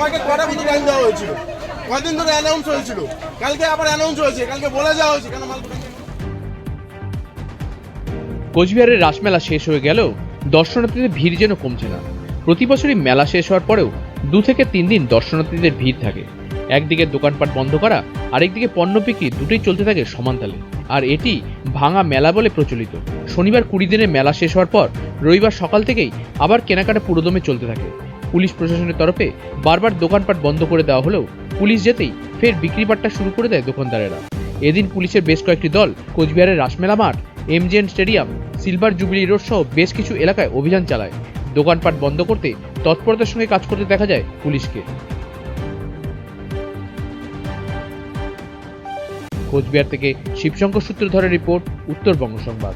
আমাকে কটা মতো টাইম দেওয়া হয়েছিল? কদিন ধরে অ্যানাউন্স হয়েছিল। কালকে আবার অ্যানাউন্স হয়েছে, কালকে বলে যাওয়া হয়েছে, কেন মাল কোচবিহারের রাসমেলা শেষ হয়ে গেলেও দর্শনার্থীদের ভিড় যেন কমছে না। প্রতি বছরই মেলা শেষ হওয়ার পরেও দু থেকে তিন দিন দর্শনার্থীদের ভিড় থাকে। একদিকে দোকানপাট বন্ধ করা, আরেকদিকে পণ্য বিক্রি দুটোই চলতে থাকে সমানতালে আর এটি ভাঙা মেলা বলে প্রচলিত। শনিবার কুড়ি দিনের মেলা শেষ হওয়ার পর রবিবার সকাল থেকেই আবার কেনাকাটা পুরোদমে চলতে থাকে। পুলিশ প্রশাসনের তরফে বারবার দোকানপাট বন্ধ করে দেওয়া হলেও পুলিশ যেতেই ফের বিক্রিবাট্টা শুরু করে দেয় দোকানদারেরা। এদিন পুলিশের বেশ কয়েকটি দল কোচবিহারের রাসমেলা মাঠ MGN stadium, silver jubilee road সহ বেশ কিছু এলাকায় অভিযান চালায়। দোকানপাট বন্ধ করতে তৎপরতার সঙ্গে কাজ করতে দেখা যায় পুলিশকে। কোচবিহার থেকে শিবশঙ্কর সূত্রধরের রিপোর্ট, উত্তরবঙ্গ সংবাদ।